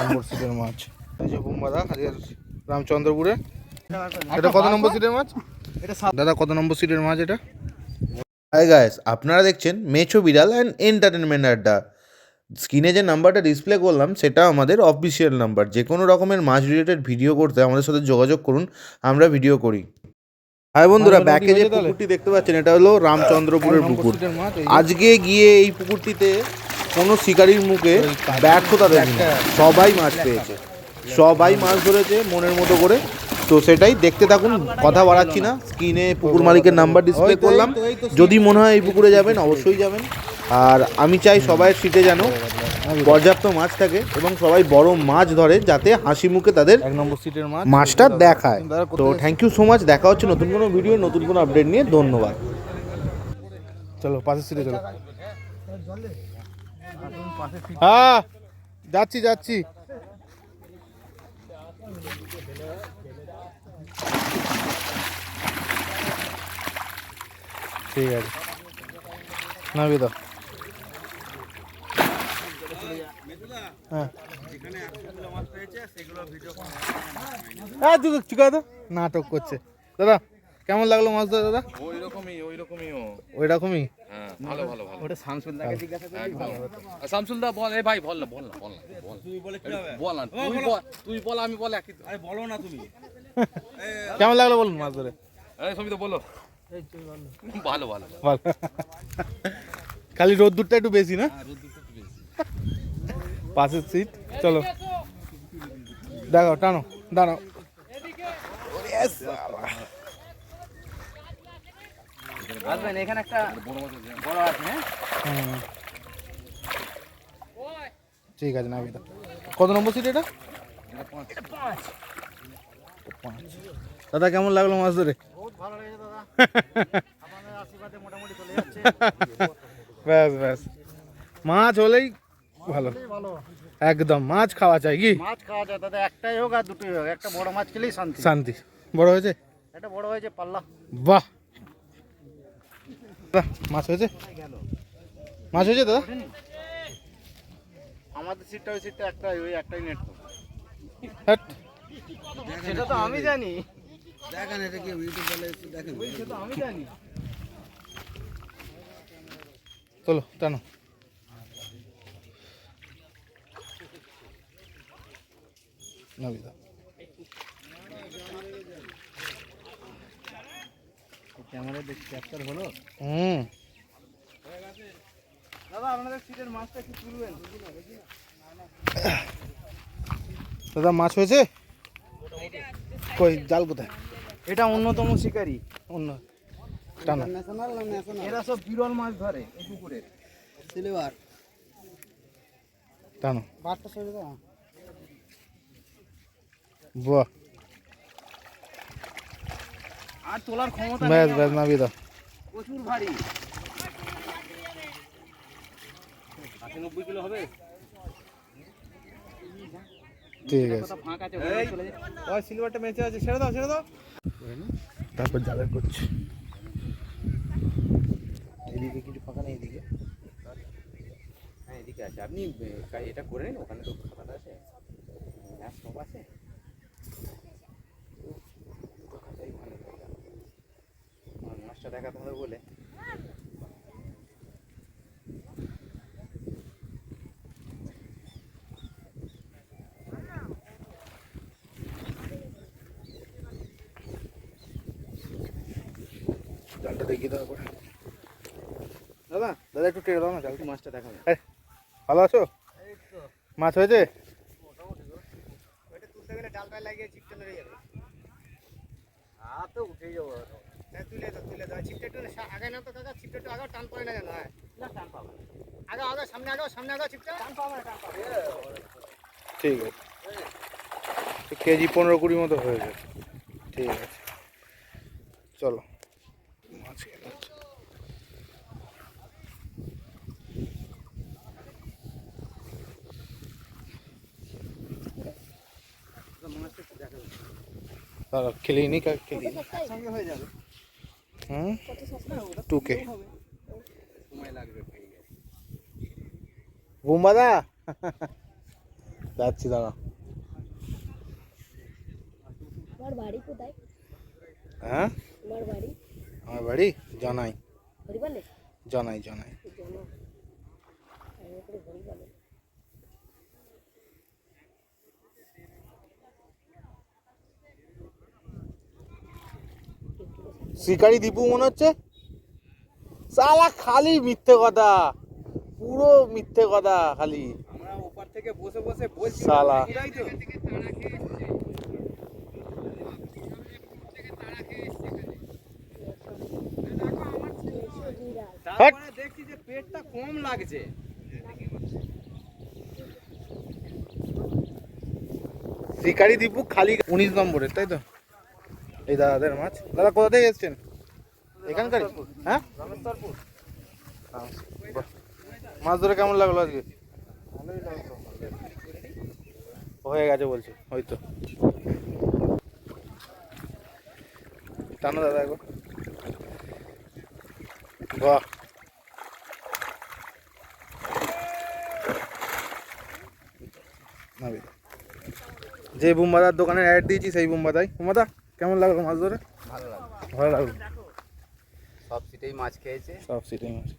নম্বর সিটের মাছ এই যে বোম্বাদা রামচন্দ্রপুরে। এটা কত নম্বর সিটের মাছ এটা দাদা কত নম্বর সিটের মাছ এটা? হাই গাইস আপনারা দেখছেন মেছো বিড়াল অ্যান্ড এন্টারটেনমেন্ট আড্ডা। স্ক্রিনে যে নাম্বারটা ডিসপ্লে করলাম সেটা আমাদের অফিসিয়াল নাম্বার। যে কোনো রকমের মাছ রিলেটেড ভিডিও করতে আমাদের সাথে যোগাযোগ করুন আমরা ভিডিও করি। হাই বন্ধুরা ব্যাকে যে পুকুরটি দেখতে পাচ্ছেন এটা হলো রামচন্দ্রপুরের পুকুর। মাছ আজকে গিয়ে এই পুকুরটিতে কোনো শিকারির মুখে ব্যর্থতা দেখেনি। সবাই মাছ পেয়েছে। সবাই মাছ ধরেছে মনের মতো করে। তো সেটাই দেখতে থাকুন কথা বাড়াচ্ছি না। স্ক্রিনে পুকুর মালিকের নাম্বার ডিসপ্লে করলাম। যদি মনে হয় এই পুকুরে যাবেন অবশ্যই যাবেন। আর আমি চাই সবাই সিটে যেন পর্যাপ্ত মাছ থাকে এবং সবাই বড় মাছ ধরে যাতে হাসি মুখে তাদের এক নম্বর সিটের মাছ। মাছটা দেখায়। তো থ্যাংক ইউ সো মাচ দেখা হচ্ছে নতুন কোনো ভিডিও নতুন কোনো আপডেট নিয়ে। ধন্যবাদ। চলো পাশের সিটে চলো। হ্যাঁ যাচ্ছি যাচ্ছি। ঠিক আছে। নাবি দাও। হ্যাঁ। হ্যাঁ আছে নাটক করছে। দাদা কেমন লাগল মাছ ধরা দাদা? ওই রকমই ওই রকমইও ওই রকমই ভালো ভালো ভালো। ওটা শামসুল দাকে জিজ্ঞাসা করবি? একদম আর শামসুল দা বল এ ভাই বল না বল না বল না বল তুই বলে কি হবে? বল না তুই বল। তুই বল আমি বল একই। আরে বলো না তুমি। কেমন লাগল বলুন মাছ ধরে? আরে সবই তো বলো ভালো ভালো ভালো। খালি রোদ্দুরটা একটু বেশি না? পাশের সিট চলো। দেখো টানো দাঁড়াও। আসবেন এখানে একটা বড় আছে। হ্যাঁ? ঠিক আছে না দাও কত নম্বর সিট এটা? দাদা কেমন লাগল মাছ ধরে? ব্যাস ব্যাস। মাছ হলেই ভালো। একদম মাছ খাওয়া চাই কি? মাছ খাওয়া যায় তাতে একটাই হোক আর দুটোই হোক। একটা বড় মাছ খেলেই শান্তি। শান্তি। বড় হয়েছে? একটা বড় হয়েছে পাল্লা। বাহ! বাহ, মাছ হয়েছে? মাছ হয়েছে দাদা? আমাদের সিটটা ওই সিটটা একটাই ওই একটাই নেট তো। হ্যাট। সেটা তো আমি জানি। চলো টানো। নাবি দাও। ক্যামেরা দেখি ক্যাপচার হলো। হুম। দাদা আপনাদের সিটের মাছটা কি তুলবেন? দাদা মাছ হয়েছে? কই জাল কোথায়? এটা অন্যতম শিকারী। অন্য টানো। এরা সব বিরল মাছ ধরে এই পুকুরে সিলভার টানো। বারটা সরে দাও। বাহ। আর তোলার ক্ষমতা ব্যাস নেই ব্যাস আমার। নাবি দাও। প্রচুর ভারী। আশি নব্বই কিলো হবে ঠিক আছে। ফাঁকা আছে ওখানে চলে যাও। ওই সিলভারটা মেচে আছে ছেড়ে দাও ছেড়ে দাও। তারপর জালে করছি। এদিকে কিছু ফাঁকা নেই এদিকে। হ্যাঁ এদিকে আছে। আপনি এ, কা- এটা করে নিন ওখানে তো খাতা আছে। হ্যাঁ সব আছে উফ, তো খাতাই ভালো জায়গা। আমার মাছটা দেখাতে হবে বলে। জালটা দেখিয়ে দাও একবার। দাদা দাদা একটু টেনে দাও না জালটা। মাছটা দেখাবে ভালো আছো? মাছ হয়েছে? তুলতে গেলে ডাল লাগিয়ে চিপটা নড়ে যাবে। তো উঠে যাব। তুলে দাও তুলে দাও। চিপটা একটু আগে না তো কাকা চিপটা একটু আগে টান পড়ে না কেন হ্যাঁ। না টান পাবো আগে আগে সামনে আগে সামনে আগে চিপটা টান পাবো না টান পাবো ঠিক আছে। কেজি পনেরো কুড়ি মতো হয়েছে ঠিক আছে। চলো। মাছ খেলেই নি খেলেই সঙ্গে হয়ে যাবে। হুম টুকে বোম্বাদা যাচ্ছি দাঁড়া বাড়ি কোথায় হ্যাঁ তোমার বাড়ি আমার বাড়ি জানাই জানাই জানাই জানো আমি করে হরিপালে শিকারি দীপু মনে হচ্ছে? সালা খালি মিথ্যে কথা। পুরো মিথ্যে কথা খালি। থেকে বসে বসে বলছি। তারপরে দেখছি যে পেটটা কম লাগছে। শিকারি দীপু খালি উনিশ নম্বরের তাই তো? এই দাদাদের মাছ। দাদা, কোথা থেকে এসছেন? এখানকার হ্যাঁ? মাছ ধরে কেমন লাগল আজকে? হয়ে গেছে বলছে হয়তো টানো দাদা একবার। বাহ। যে বুম্বাদার দোকানে অ্যাড দিয়েছি, সেই বুম্বাদাই। বুম্বাদা কেমন লাগল মাছ ধরে? ভালো লাগল। ভালো লাগল। সব সিটেই মাছ খেয়েছে। সব সিটেই মাছ।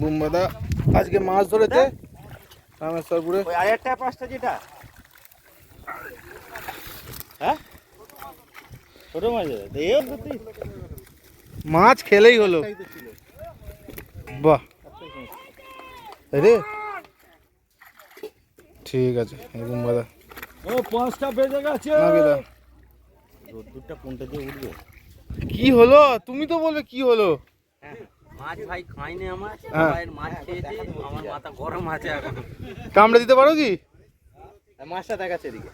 বুম্বাদা আজকে মাছ ধরেছে রামেশ্বরপুরে? ওই আরেকটা পাঁচটা যেটা? হ্যাঁ? ছোট মাছ মাছ খেলেই হলো। বাহ। রে ঠিক আছে বুম্বাদা। ও পাঁচটা বেজে গেছে। রোদ্দুরটা কোনটা দিয়ে উঠবে? কি হলো? তুমি তো বলবে কি হলো? মাছ ভাই খাইনি আমার হ্যাঁ। সবাই মাছ খেয়েছে আমার মাথা গরম আছে এখন। কামড়ে দিতে পারো কি? মাছটা দেখাচ্ছে এদিকে।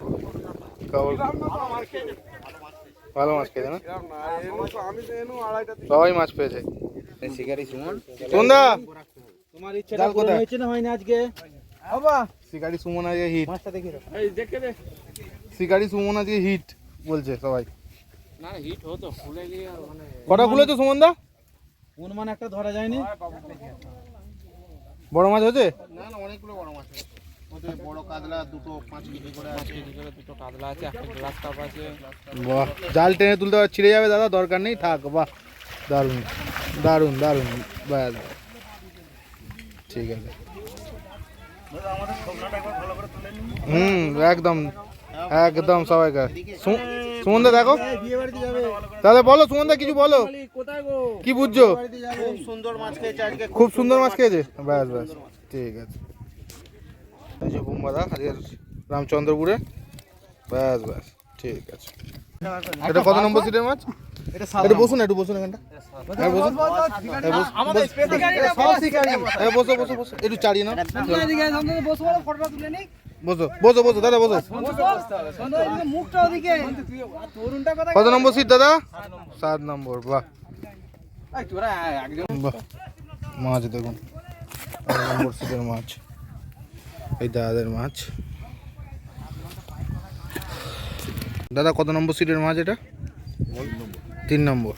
ভালো মাছ খেয়েছে। না? সবাই মাছ পেয়েছে। শিকারি সুমন। সন্ধ্যা তোমার কোথায়? হয়েছে না হয়নি আজকে? শিকারি সুমন আজকে হিট মাছটা দেখি এই দেখে দে। শিকারি সুমন আজকে হিট বলছে সবাই। না হিট হতো খুলে নিয়ে মানে কটা খুলেছো সুমন দা? কোন মানে একটা ধরা যায়নি? বড় মাছ হয়েছে? না না অনেকগুলো বড় মাছ আছে বড় কাতলা দুটো পাঁচ কেজি করে করে দুটো কাতলা আছে একটা গ্লাস কাপ আছে। বাহ জাল টেনে তুলতে পার- ছিঁড়ে যাবে দাদা দরকার নেই। থাক বাহ। দারুণ দারুণ দারুণ। ব্যাস ঠিক আছে। হুম একদম একদম সবাইকে সু- সুমন দা দেখো। তাহলে বলো সুমন দা কিছু বলো। কি বুঝছ? খুব সুন্দর মাছ খেয়েছে? আজকে খুব সুন্দর মাছ খেয়েছে ব্যাস ব্যাস ঠিক আছে। এই যে বুম্বাদা আজকে রামচন্দ্রপুরে। ব্যাস ব্যাস ঠিক আছে। এটা কত নম্বর সিটের মাছ? একটু বসুন একটু বসুন এখানটা। বসুন। বস- বস- বসো। একটু চাড়িয়ে নাও। বসো বসো বসো দাদা বসো। মুখটা ওদিকে। তরুণটা কথা কত নম্বর সিট দাদা? সাত নম্বর। বাহ। মাছ দেখুন। নম্বর সিটের মাছ। এই দাদাদের মাছ। দাদা কত নম্বর সিটের মাছ এটা? তিন নম্বর।